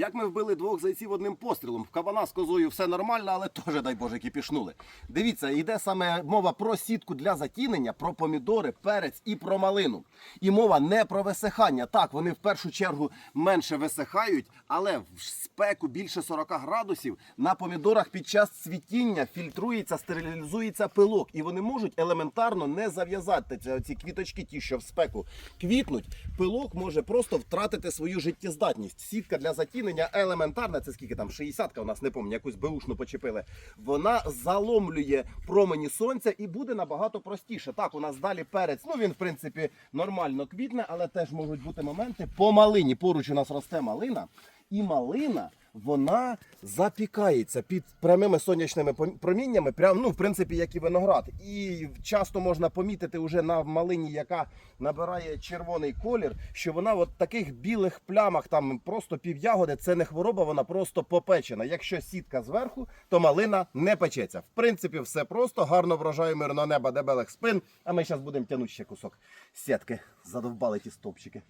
Як ми вбили двох зайців одним пострілом? В кабана з козою все нормально, але теж, дай Боже, кипішнули. Дивіться, йде саме мова про сітку для затінення, про помідори, перець і про малину. І мова не про висихання. Так, вони в першу чергу менше висихають, але в спеку більше 40 градусів на помідорах під час цвітіння фільтрується, стерилізується пилок, і вони можуть елементарно не зав'язати ці квіточки, ті, що в спеку квітнуть. Пилок може просто втратити свою життєздатність. Сітка для затінення елементарна, це скільки там 60 у нас не пам'ятаю, якусь беушну почепили. Вона заломлює промені сонця і буде набагато простіше. Так, у нас далі перець. Ну він в принципі нормально квітне, але теж можуть бути моменти по малині. Поруч у нас росте малина, і малина. Вона запікається під прямими сонячними проміннями, прям, ну, в принципі, як і виноград. І часто можна помітити вже на малині, яка набирає червоний колір, що вона в таких білих плямах, там просто пів'ягоди, це не хвороба, вона просто попечена. Якщо сітка зверху, то малина не печеться. В принципі, все просто, гарно врожаю мирного неба, дебелих спин. А ми зараз будемо тягнути ще кусок сітки. Задовбали ті стовпчики.